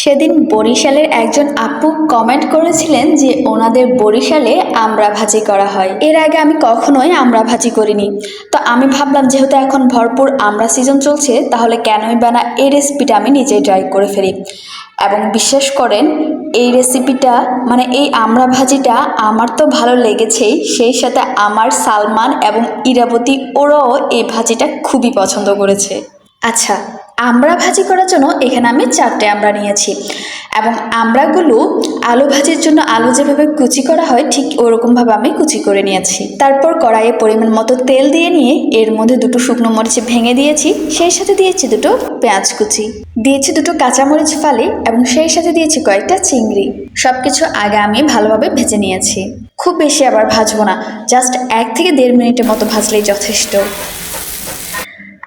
সেদিন বরিশালের একজন আপু কমেন্ট করেছিলেন যে ওনাদের বরিশালে আমড়া ভাজি করা হয়। এর আগে আমি কখনোই আমড়া ভাজি করিনি। তো আমি ভাবলাম, যেহেতু এখন ভরপুর আমড়া সিজন চলছে, তাহলে কেনই বা না এই রেসিপিটা আমি নিজেই ট্রাই করে ফেলি। এবং বিশ্বাস করেন, এই রেসিপিটা মানে এই আমড়া ভাজিটা আমার তো ভালো লেগেছেই, সেই সাথে আমার সালমান এবং ইরাবতী ওরাও এই ভাজিটা খুবই পছন্দ করেছে। আচ্ছা আমড়া ভাজি করার জন্য এখানে আমি চারটে আমড়া নিয়েছি। এবং আমড়াগুলো আলু ভাজির জন্য আলু যেভাবে কুচি করা হয়, ঠিক ওরকমভাবে আমি কুচি করে নিয়েছি। তারপর কড়াইয়ে পরিমাণ মতো তেল দিয়ে নিয়ে এর মধ্যে দুটো শুকনো মরিচ ভেঙে দিয়েছি, সেই সাথে দিয়েছি দুটো পেঁয়াজ কুচি। দিয়েছি দুটো কাঁচামরিচ ফালি এবং সেই সাথে দিয়েছি কয়েকটা চিংড়ি। সব কিছু আগে আমি ভালোভাবে ভেজে নিয়েছি। খুব বেশি আবার ভাজবো না, জাস্ট এক থেকে দেড় মিনিটের মতো ভাজলেই যথেষ্ট।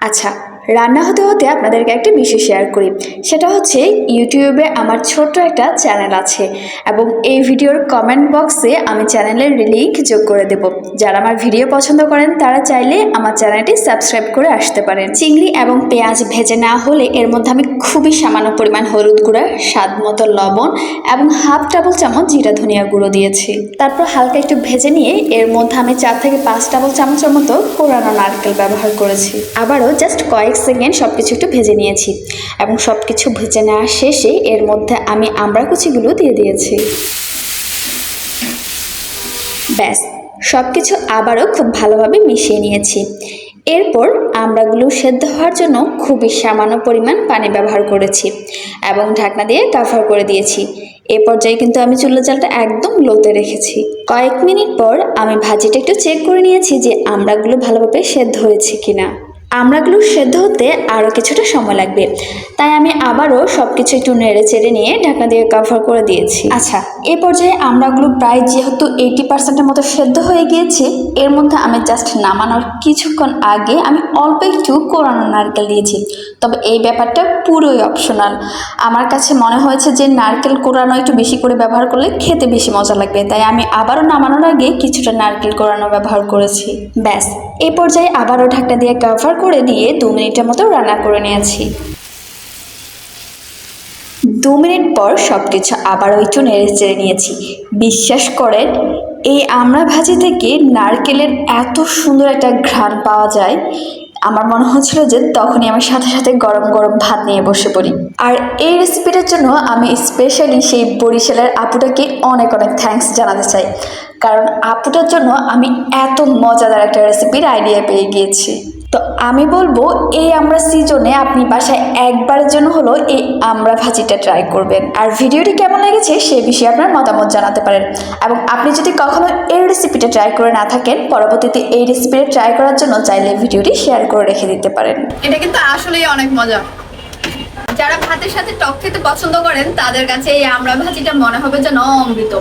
আচ্ছা রান্না হতে হতে আপনাদেরকে একটা বিষয় শেয়ার করি। সেটা হচ্ছে, ইউটিউবে আমার ছোট্ট একটা চ্যানেল আছে এবং এই ভিডিওর কমেন্ট বক্সে আমি চ্যানেলের লিঙ্ক যোগ করে দেব। যারা আমার ভিডিও পছন্দ করেন, তারা চাইলে আমার চ্যানেলটি সাবস্ক্রাইব করে আসতে পারেন। চিংড়ি এবং পেঁয়াজ ভেজে না হলে এর মধ্যে আমি খুবই সামান্য পরিমাণ হলুদ গুঁড়া, স্বাদ মতো লবণ এবং হাফ টেবিল চামচ জিরা ধনিয়া গুঁড়ো দিয়েছি। তারপর হালকা একটু ভেজে নিয়ে এর মধ্যে আমি চার থেকে পাঁচ টেবিল চামচের মতো কোরানো নারকেল ব্যবহার করেছি। আবারও জাস্ট কয়েক সেকেন্ড সব কিছু একটু ভেজে নিয়েছি এবং সব কিছু ভেজে নেওয়ার শেষে এর মধ্যে আমি আমড়া কুচিগুলো দিয়ে দিয়েছি। ব্যাস সব কিছু আবারও খুব ভালোভাবে মিশিয়ে নিয়েছি। এরপর আমড়াগুলো সেদ্ধ হওয়ার জন্য খুবই সামান্য পরিমাণ পানি ব্যবহার করেছি এবং ঢাকনা দিয়ে কাভার করে দিয়েছি। এ পর্যায়ে কিন্তু আমি চুলা জালটা একদম লোতে রেখেছি। কয়েক মিনিট পর আমি ভাজিটা একটু চেক করে নিয়েছি যে আমড়াগুলো ভালোভাবে সেদ্ধ হয়েছে কিনা। আমড়াগুলো সেদ্ধ হতে আরও কিছুটা সময় লাগবে। তাই আমি আবারও সব কিছু একটু নেড়ে চেড়ে নিয়ে ঢাকনা দিয়ে কভার করে দিয়েছি। আচ্ছা এ পর্যায়ে আমড়াগুলো প্রায় যেহেতু এইটি পার্সেন্টের মতো সেদ্ধ হয়ে গিয়েছে, এর মধ্যে আমি জাস্ট নামানোর কিছুক্ষণ আগে আমি অল্প একটু কোরানো নারকেল দিয়েছি। তবে এই ব্যাপারটা পুরোই অপশনাল আমার কাছে মনে হয়েছে যে নারকেল কোরানো একটু বেশি করে ব্যবহার করলে খেতে বেশি মজা লাগবে, তাই আমি আবারও নামানোর আগে কিছুটা নারকেল কোরানো ব্যবহার করেছি। ব্যাস, এ পর্যায়ে আবারও ঢাকনা দিয়ে কভার করে দিয়ে দু মিনিটের মতো রান্না করে নিয়েছি। দু মিনিট পর সব কিছু আবারও একটু নেড়ে চেড়ে নিয়েছি। বিশ্বাস করেন, এই আমড়া ভাজি থেকে নারকেলের এত সুন্দর একটা ঘ্রাণ পাওয়া যায়, আমার মনে হচ্ছিল যে তখনই আমি সাথে সাথে গরম গরম ভাত নিয়ে বসে পড়ি। আর এই রেসিপিটার জন্য আমি স্পেশালি সেই বরিশালের আপুটাকে অনেক অনেক থ্যাঙ্কস জানাতে চাই। কারণ আপুটার জন্য আমি এত মজাদার একটা রেসিপির আইডিয়া পেয়ে গিয়েছি। তো আমি বলব, এই আমরা সিজনে আপনি বাসায় একবারের জন্য হলো এই আমরা ভাজিটা ট্রাই করবেন। আর ভিডিওটি কেমন লেগেছে সে বিষয়ে আপনার মতামত জানাতে পারেন। এবং আপনি যদি কখনো এই রেসিপিটা ট্রাই করে না থাকেন, পরবর্তীতে এই রেসিপিটা ট্রাই করার জন্য চাইলে ভিডিওটি শেয়ার করে রেখে দিতে পারেন। এটা কিন্তু আসলেই অনেক মজা। যারা ভাতের সাথে টক খেতে পছন্দ করেন, তাদের কাছে এই আমড়া ভাজিটা মনে হবে যেন অমৃত।